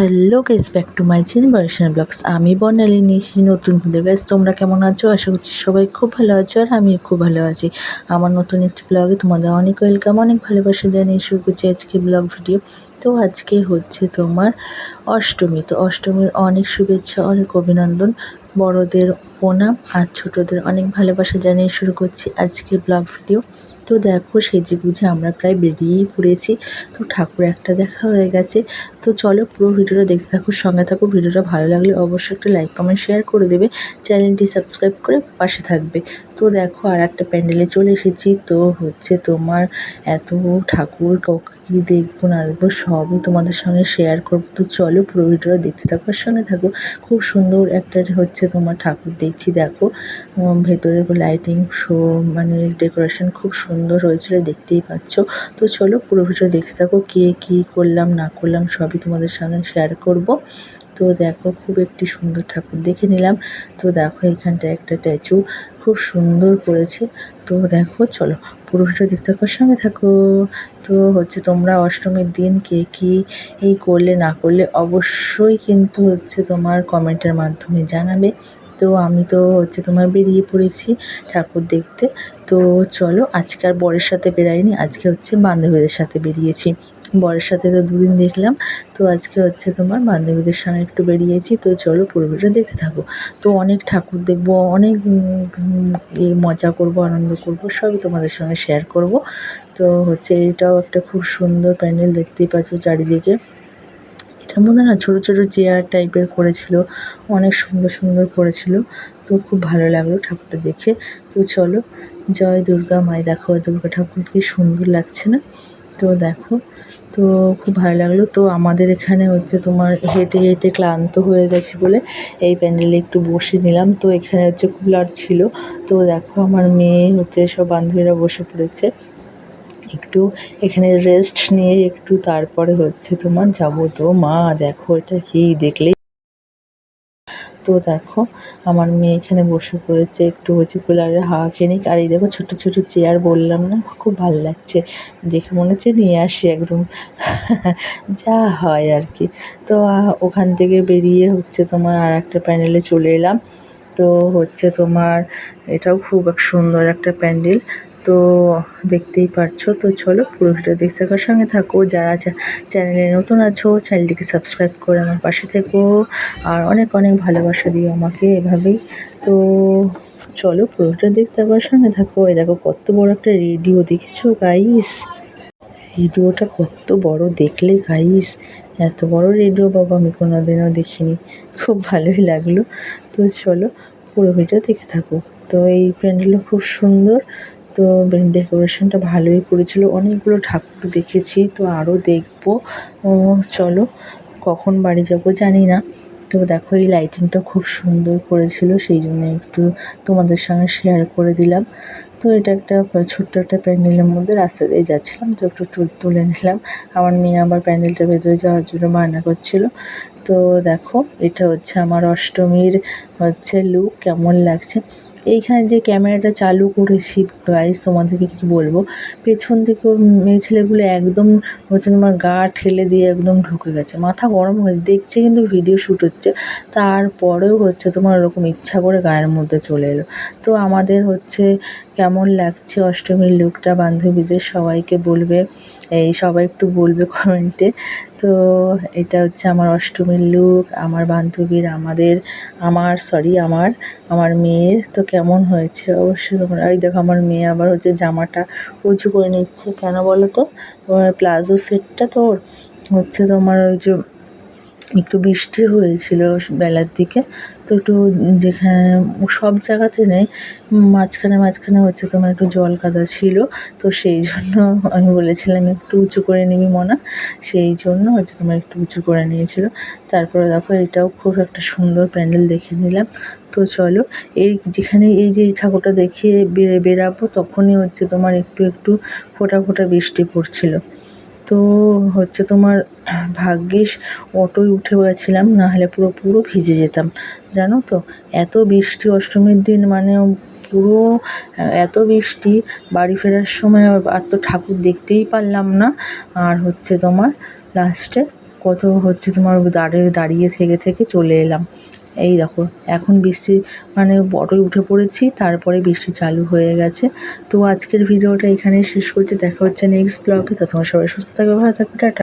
Hello guys back to my channel Barshana blogs আমি বর্ণালী নিয়েছি নতুন ভিডিও গাইস তোমরা কেমন আছো? আশা করছি সবাই খুব ভালো আছো আর আমিও খুব ভালো আছি। আমার নতুন একটি ব্লগে তোমাদের অনেক ওয়েলকাম অনেক ভালোবাসা জানিয়ে শুরু করছি আজকে ব্লগ ভিডিও তো আজকে হচ্ছে তোমার অষ্টমী। তো অষ্টমীর অনেক শুভেচ্ছা, অনেক অভিনন্দন। বড়দের প্রণাম আর ছোটদের অনেক ভালোবাসা জানিয়ে শুরু করছি আজকে ব্লগ ভিডিও তো দেখো সেজে বুঝে আমরা প্রায় বেরিয়েই পড়েছি। তো ঠাকুর একটা দেখা হয়ে গেছে। তো চলো পুরো ভিডিওটা দেখতে থাকো, সঙ্গে থাকো। ভিডিওটা ভালো লাগলে অবশ্যই একটা লাইক কমেন্ট শেয়ার করে দেবে। চ্যানেলটি সাবস্ক্রাইব করে পাশে থাকবে। তো দেখো আর একটা প্যান্ডেলে চলে এসেছি। তো হচ্ছে তোমার এত ঠাকুর কী দেখব না দেখব, সবই তোমাদের সঙ্গে শেয়ার করব। তো চলো পুরো ভিডিওটা দেখতে থাকো সঙ্গে থাকো। খুব সুন্দর একটা হচ্ছে তোমার ঠাকুর দেখছি, দেখো। ভেতরের ভেতরে লাইটিং শো মানে ডেকোরেশন খুব সুন্দর হয়েছিল, দেখতেই পাচ্ছ। তো চলো পুরো ভিডিও দেখতে থাকো, কে কী করলাম, না করলাম, সবই তোমাদের সঙ্গে শেয়ার করব। তো দেখো খুব একটি সুন্দর ঠাকুর দেখে নিলাম। তো দেখো এখানটা একটা স্ট্যাচু খুব সুন্দর করেছে। তো দেখো চলো পুরো ভিডিও দেখতে থাকো, সঙ্গে থাকো। তো হচ্ছে তোমরা অষ্টমীর দিন কে কী এই করলে না করলে অবশ্যই কিন্তু হচ্ছে তোমার কমেন্টের মাধ্যমে জানাবে। তো আমি তো হচ্ছে তোমার বেরিয়ে পড়েছি ঠাকুর দেখতে। তো চলো আজকে আর বরের সাথে বেরাইনি, আজকে হচ্ছে বান্ধবীদের সাথে বেরিয়েছি। বরের সাথে তো দুদিন দেখলাম। তো আজকে হচ্ছে তোমার বান্ধবীদের সঙ্গে একটু বেরিয়েছি। তো চলো পুরোটা দেখতে থাকো। তো অনেক ঠাকুর দেখব, অনেক মজা করব, আনন্দ করব, সবই তোমাদের সঙ্গে শেয়ার করব। তো হচ্ছে এটাও একটা খুব সুন্দর প্যান্ডেল দেখতেই পাচ্ছ চারিদিকে। এটার মধ্যে না, ছোটো ছোটো চেয়ার টাইপের করেছিল, অনেক সুন্দর সুন্দর করেছিল। তো খুব ভালো লাগল ঠাকুরটা দেখে। তো চলো, জয় দুর্গা মায় দেখো দুর্গা ঠাকুর কি সুন্দর লাগছে না। তো দেখো, তো খুব ভালো লাগল। তো আমাদের এখানে হচ্ছে তোমার হেঁটে হেঁটে ক্লান্ত হয়ে গেছে বলে এই প্যান্ডেলে একটু বসে নিলাম। তো এখানে হচ্ছে কুলার ছিল। তো দেখো আমার মেয়ে হচ্ছে সব বান্ধবীরা বসে পড়েছে। একটু এখানে রেস্ট নিয়ে একটু তারপরে হচ্ছে তোমার যাব তো। মা, দেখো এটা কি দেখলেই তো দেখো, আমার মেয়ে এখানে বসে পড়েছে, একটু হচ্ছে কুলারের হাওয়া খেয়ে নিক। আর এই দেখো ছোটো ছোটো চেয়ার বললাম না, খুব ভালো লাগছে। দেখে মনে হচ্ছে নিয়ে আসি একদম যা হয় আর কি। তো ওখান থেকে বেরিয়ে হচ্ছে তোমার আর একটা প্যান্ডেলে চলে এলাম। তো হচ্ছে তোমার, এটাও খুব এক সুন্দর একটা প্যান্ডেল। তো দেখতেই পারছ। তো চলো পুরো ভিডিও দেখতে থাকার সঙ্গে থাকো। যারা চ্যানেলে নতুন আছো, চ্যানেলটিকে সাবস্ক্রাইব করে আমার পাশে থেকো। আর অনেক অনেক ভালোবাসা দিও আমাকে এভাবেই। তো চলো পুরোটা দেখতে থাকার সঙ্গে থাকো। এই দেখো কত বড় একটা রেডিও, দেখেছ গাইস রেডিওটা কত বড় দেখলে গাইস এত বড় রেডিও বাবা, আমি কোনোদিনও দেখিনি। খুব ভালোই লাগল। তো চলো পুরো ভিডিও দেখতে থাকো। তো এই প্যান্ডেলটা খুব সুন্দর। তো ডেকোরেশনটা ভালোই করেছিল। অনেকগুলো ঠাকুর দেখেছি, তো আরও দেখব। চলো, কখন বাড়ি যাব জানি না। তো দেখো, এই লাইটিংটা খুব সুন্দর করেছিল, সেই জন্য একটু তোমাদের সঙ্গে শেয়ার করে দিলাম। তো এটা একটা ছোট্ট একটা প্যান্ডেলের মধ্যে রাস্তা দিয়ে যাচ্ছিলাম, তো একটু তুল- তুলে নিলাম। আমার মেয়ে আবার প্যান্ডেলটার ভেতরে যাওয়ার জন্য বায়না করছিল। তো দেখো, এটা হচ্ছে আমার অষ্টমীর হচ্ছে লুক কেমন লাগছে। এইখানে যে ক্যামেরাটা চালু করেছি গাইজ তোমাদেরকে কী বলব? পেছন থেকে মেয়ে ছেলেগুলো একদম হচ্ছে তোমার গা ঠেলে দিয়ে একদম ঢুকে গেছে। মাথা গরম হয়েছে, দেখছে কিন্তু ভিডিও শ্যুট হচ্ছে। তারপরেও হচ্ছে তোমার ওরকম ইচ্ছা করে গায়ের মধ্যে চলে এলো। তো আমাদের হচ্ছে কেমন লাগছে অষ্টমীর লুকটা বান্ধবীদের সবাইকে বলবে, এই সবাই একটু বলবে কমেন্টে তো এটা হচ্ছে আমার অষ্টমীর লুক আমার বান্ধবীর, আমাদের, আমার সরি আমার আমার মেয়ের। তো কেমন হয়েছে? অবশ্যই তোমরা, এই দেখো আমার মেয়ে আবার হচ্ছে জামাটা উঁচু করে নিচ্ছে। কেন বলো তো? প্লাজো সেটটা তো ওর হচ্ছে তোমার ওই যে একটু বৃষ্টি হয়েছিল বেলার দিকে, তো একটু যেখানে সব জায়গাতে নেই, মাঝখানে মাঝখানে হচ্ছে তোমার একটু জল কাদা ছিল, তো সেই জন্য আমি বলেছিলাম একটু উঁচু করে নিবি মনা, সেই জন্য হচ্ছে তোমার একটু উঁচু করে নিয়েছিল। তারপরে দেখো এটাও খুব একটা সুন্দর প্যান্ডেল দেখে নিলাম। তো চলো, এই যেখানে এই যে ঠাকুরটা দেখিয়ে বের- বেরাবো, তখনই হচ্ছে তোমার একটু একটু ফোঁটা ফোঁটা বৃষ্টি পড়ছিল। তো হচ্ছে তোমার ভাগ্যিস অটোয় উঠে গেছিলাম না হলে পুরো পুরো ভিজে যেতাম, জানো তো? এত বৃষ্টি অষ্টমীর দিন মানে পুরো, এত বৃষ্টি, বাড়ি ফেরার সময় আর তো ঠাকুর দেখতেই পারলাম না। আর হচ্ছে তোমার লাস্টে কত হচ্ছে তোমার দাঁড়িয়ে দাঁড়িয়ে থেকে থেকে চলে এলাম। এই দেখো, এখন বৃষ্টি মানে অটোয় উঠে পড়েছি, তারপরে বৃষ্টি চালু হয়ে গেছে। তো আজকের ভিডিওটা এখানেই শেষ করছি, দেখা হচ্ছে নেক্সট ব্লগে তো তোমার সবাই সুস্থ থাকবে, ভালো থাকবে, টাটা।